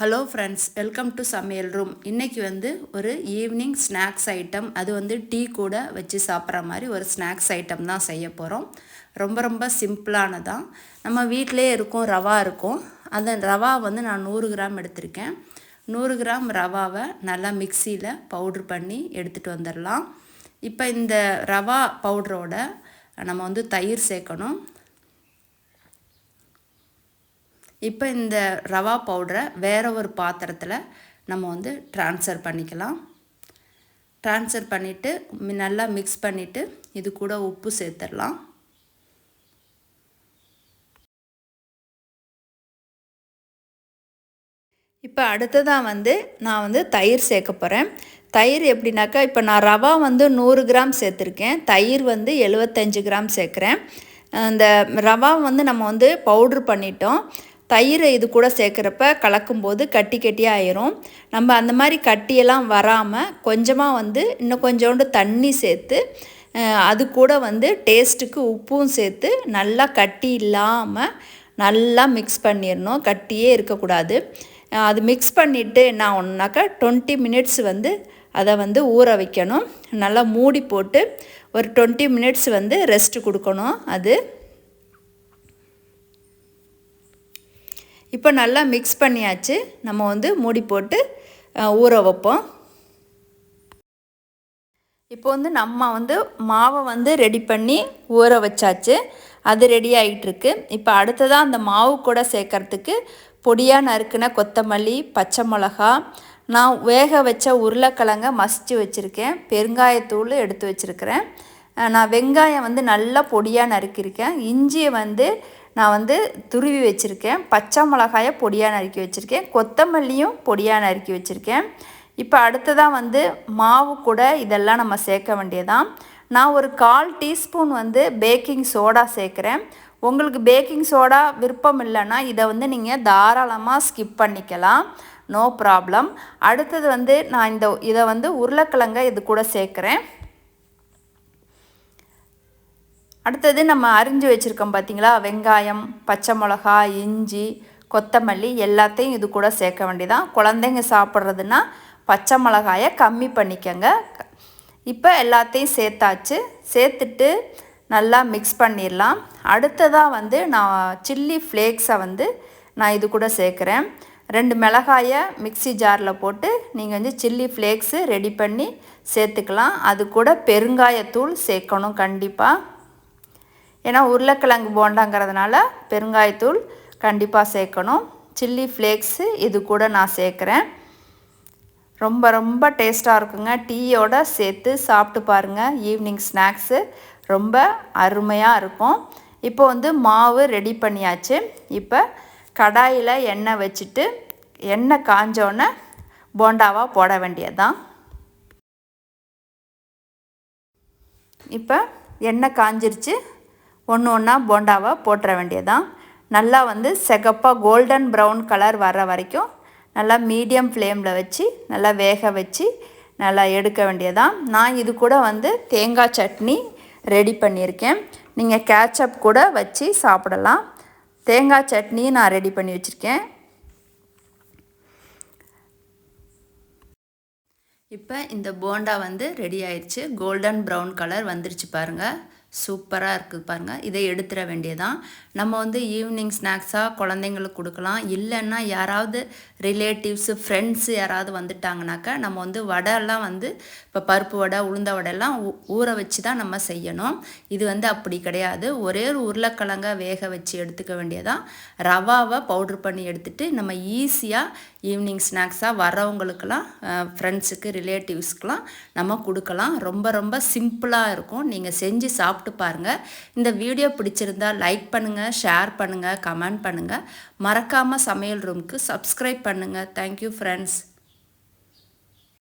Hello friends welcome to Samayal room இன்றைக்கி வந்து ஒரு ஈவினிங் ஸ்நாக்ஸ் ஐட்டம் அது வந்து டீ கூட வச்சு சாப்பிட்ற மாதிரி ஒரு ஸ்நாக்ஸ் ஐட்டம் தான் செய்ய போகிறோம் ரொம்ப ரொம்ப சிம்பிளானதான் நம்ம வீட்டிலே இருக்கும் ரவா இருக்கும். அந்த ரவா வந்து நான் நூறு கிராம் எடுத்திருக்கேன். நூறு கிராம் ரவாவை நல்லா மிக்சியில் பவுட்ரு பண்ணி எடுத்துகிட்டு வந்துடலாம். இப்போ இந்த ரவா பவுட்ரோட நம்ம வந்து தயிர் சேர்க்கணும். இப்போ இந்த ரவா பவுடரை வேறு ஒரு பாத்திரத்தில் நம்ம வந்து ட்ரான்ஸ்ஃபர் பண்ணிக்கலாம். ட்ரான்ஸ்ஃபர் பண்ணிவிட்டு நல்லா மிக்ஸ் பண்ணிவிட்டு இது கூட உப்பு சேர்த்துடலாம். இப்போ அடுத்ததாக வந்து நான் வந்து தயிர் சேர்க்க போகிறேன் தயிர் எப்படின்னாக்கா இப்போ நான் ரவா வந்து நூறு கிராம் சேர்த்துருக்கேன். தயிர் வந்து எழுபத்தஞ்சு கிராம் சேர்க்குறேன். அந்த ரவா வந்து நம்ம வந்து பவுட்ரு பண்ணிட்டோம். தயிரை இது கூட சேர்க்குறப்ப கலக்கும்போது கட்டி கட்டியாக ஆயிரும். நம்ம அந்த மாதிரி கட்டியெல்லாம் வராமல் கொஞ்சமாக வந்து இன்னும் கொஞ்சோண்டு தண்ணி சேர்த்து அது கூட வந்து டேஸ்ட்டுக்கு உப்பும் சேர்த்து நல்லா கட்டி இல்லாமல் நல்லா மிக்ஸ் பண்ணிடணும் கட்டியே இருக்கக்கூடாது. அது மிக்ஸ் பண்ணிவிட்டு என்ன ஒன்றாக்கா டுவெண்ட்டி மினிட்ஸ் வந்து அதை வந்து ஊற வைக்கணும். நல்லா மூடி போட்டு ஒரு டுவெண்ட்டி மினிட்ஸ் வந்து ரெஸ்ட்டு கொடுக்கணும். அது இப்போ நல்லா மிக்ஸ் பண்ணியாச்சு. நம்ம வந்து மூடி போட்டு ஊற வைப்போம். இப்போ வந்து நம்ம வந்து மாவை வந்து ரெடி பண்ணி ஊற வச்சாச்சு. அது ரெடி ஆகிட்டுருக்கு இப்போ அடுத்ததாக அந்த மாவு கூட சேர்க்கறதுக்கு பொடியாக நறுக்கின கொத்தமல்லி பச்சை மிளகா நான் வேக வச்ச உருளைக்கிழங்க மசித்து வச்சுருக்கேன். பெருங்காயத்தூள் எடுத்து வச்சுருக்கிறேன். நான் வெங்காயம் வந்து நல்லா பொடியாக நறுக்கியிருக்கேன். இஞ்சியை வந்து நான் வந்து துருவி வச்சுருக்கேன். பச்சை மிளகாயை பொடியாக நறுக்கி வச்சுருக்கேன். கொத்தமல்லியும் பொடியாக நறுக்கி வச்சுருக்கேன். இப்போ அடுத்ததாக வந்து மாவு கூட இதெல்லாம் நம்ம சேர்க்க வேண்டியதான் நான் ஒரு கால் டீஸ்பூன் வந்து பேக்கிங் சோடா சேர்க்குறேன். உங்களுக்கு பேக்கிங் சோடா விருப்பம் இல்லைன்னா இதை வந்து நீங்கள் தாராளமாக ஸ்கிப் பண்ணிக்கலாம். No problem. அடுத்தது வந்து நான் இந்த இதை வந்து உருளைக்கிழங்க இது கூட சேர்க்குறேன். அடுத்தது நம்ம அரிஞ்சு வச்சுருக்கோம் பார்த்திங்களா வெங்காயம் பச்சை மிளகா இஞ்சி கொத்தமல்லி எல்லாத்தையும் இது கூட சேர்க்க வேண்டியதான் குழந்தைங்க சாப்பிட்றதுனா பச்சை மிளகாயை கம்மி பண்ணிக்கோங்க. இப்போ எல்லாத்தையும் சேர்த்தாச்சு. சேர்த்துட்டு நல்லா மிக்ஸ் பண்ணிடலாம். அடுத்ததாக வந்து நான் சில்லி ஃப்ளேக்ஸை வந்து நான் இது கூட சேர்க்குறேன். ரெண்டு மிளகாயை மிக்சி ஜாரில் போட்டு நீங்கள் வந்து சில்லி ஃப்ளேக்ஸு ரெடி பண்ணி சேர்த்துக்கலாம். அது கூட பெருங்காயத்தூள் சேர்க்கணும் கண்டிப்பாக ஏன்னா உருளைக்கிழங்கு போண்டாங்கிறதுனால பெருங்காயத்தூள் கண்டிப்பாக சேர்க்கணும். சில்லி ஃப்ளேக்ஸு இது கூட நான் சேர்க்குறேன். ரொம்ப ரொம்ப டேஸ்ட்டாக இருக்குங்க. டீயோட சேர்த்து சாப்பிட்டு பாருங்கள் ஈவினிங் ஸ்நாக்ஸு ரொம்ப அருமையாக இருக்கும். இப்போ வந்து மாவு ரெடி பண்ணியாச்சு. இப்போ கடாயில் எண்ணெய் வச்சுட்டு எண்ணெய் காஞ்சோன்னே போண்டாவாக போட வேண்டியதுதான். இப்போ எண்ணெய் காஞ்சிருச்சு. ஒன்று ஒன்றா போண்டாவை போட்டுற வேண்டியதான் நல்லா வந்து செகப்பாக கோல்டன் ப்ரௌன் கலர் வர்ற வரைக்கும் நல்லா மீடியம் ஃப்ளேமில் வச்சு நல்லா வேக வச்சு நல்லா எடுக்க வேண்டியதான் நான் இது கூட வந்து தேங்காய் சட்னி ரெடி பண்ணியிருக்கேன். நீங்கள் கேச்சப் கூட வச்சு சாப்பிடலாம். தேங்காய் சட்னி நான் ரெடி பண்ணி வச்சுருக்கேன். இப்போ இந்த போண்டா வந்து ரெடி ஆயிடுச்சு கோல்டன் ப்ரௌன் கலர் வந்துருச்சு பாருங்கள் சூப்பராக இருக்குது பாருங்கள் இதை எடுத்துட வேண்டியதான் நம்ம வந்து ஈவினிங் ஸ்நாக்ஸாக குழந்தைங்களுக்கு கொடுக்கலாம். இல்லைன்னா யாராவது ரிலேட்டிவ்ஸு ஃப்ரெண்ட்ஸு யாராவது வந்துட்டாங்கனாக்கா நம்ம வந்து வடைலாம் வந்து இப்போ பருப்பு வடை உளுந்த வடையெல்லாம் ஊற வச்சு தான் நம்ம செய்யணும். இது வந்து அப்படி கிடையாது. ஒரே ஒரு உருளைக்கிழங்க வேக வச்சு எடுத்துக்க வேண்டியதான் ரவாவை பவுட்ரு பண்ணி எடுத்துகிட்டு நம்ம ஈஸியாக ஈவினிங் ஸ்நாக்ஸாக வரவங்களுக்கெல்லாம் ஃப்ரெண்ட்ஸுக்கு ரிலேட்டிவ்ஸ்க்கெலாம் நம்ம கொடுக்கலாம். ரொம்ப ரொம்ப சிம்பிளாக இருக்கும். நீங்கள் செஞ்சு சாப்பிட்டு பாருங்கள் இந்த வீடியோ பிடிச்சிருந்தால் லைக் பண்ணுங்கள் ஷேர் பண்ணுங்கள் கமெண்ட் பண்ணுங்கள் மறக்காமல் சமையல் ரூமுக்கு சப்ஸ்கிரைப் பண்ணுங்கள் தேங்க்யூ ஃப்ரெண்ட்ஸ்